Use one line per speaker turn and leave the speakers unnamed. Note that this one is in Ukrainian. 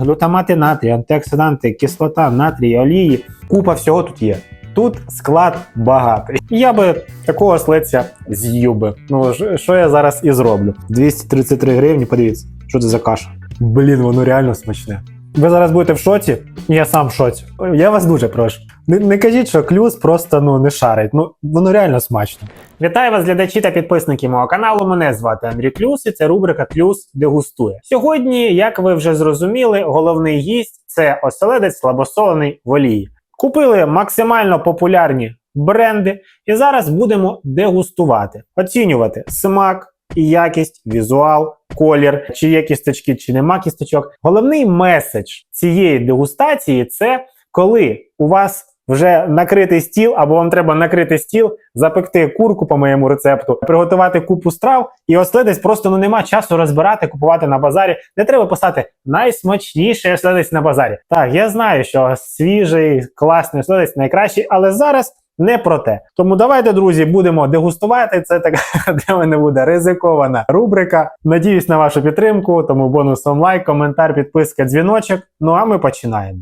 Глютамати натрію, антиоксиданти, кислота, натрій, олії. Купа всього тут є. Тут склад багатий. Я би такого ослиця з'їв би. Ну, що я зараз і зроблю. 233 гривні, подивіться, що це за каша. Блін, воно реально смачне. Ви зараз будете в шоці, я сам в шоці. Я вас дуже прошу. Не, не кажіть, що клюз просто ну не шарить. Ну воно реально смачно. Вітаю вас, глядачі та підписники мого каналу. Мене звати Андрій Клюс, і це рубрика Клюс дегустує. Сьогодні, як ви вже зрозуміли, головний гість це оселедець слабосолений в. Купили максимально популярні бренди, і зараз будемо дегустувати, оцінювати смак і якість, візуал, колір, чи є кісточки, чи нема кісточок. Головний меседж цієї дегустації це коли у вас вже накритий стіл, або вам треба накрити стіл, запекти курку по моєму рецепту, приготувати купу страв, і оследець просто ну нема часу розбирати, купувати на базарі. Не треба писати найсмачніший оследець на базарі. Так, я знаю, що свіжий, класний оследець найкращий, але зараз. Не про те. Тому давайте, друзі, будемо дегустувати. Це така для мене буде ризикована рубрика. Надіюсь на вашу підтримку. Тому бонусом лайк, коментар, підписка, дзвіночок. Ну а ми починаємо.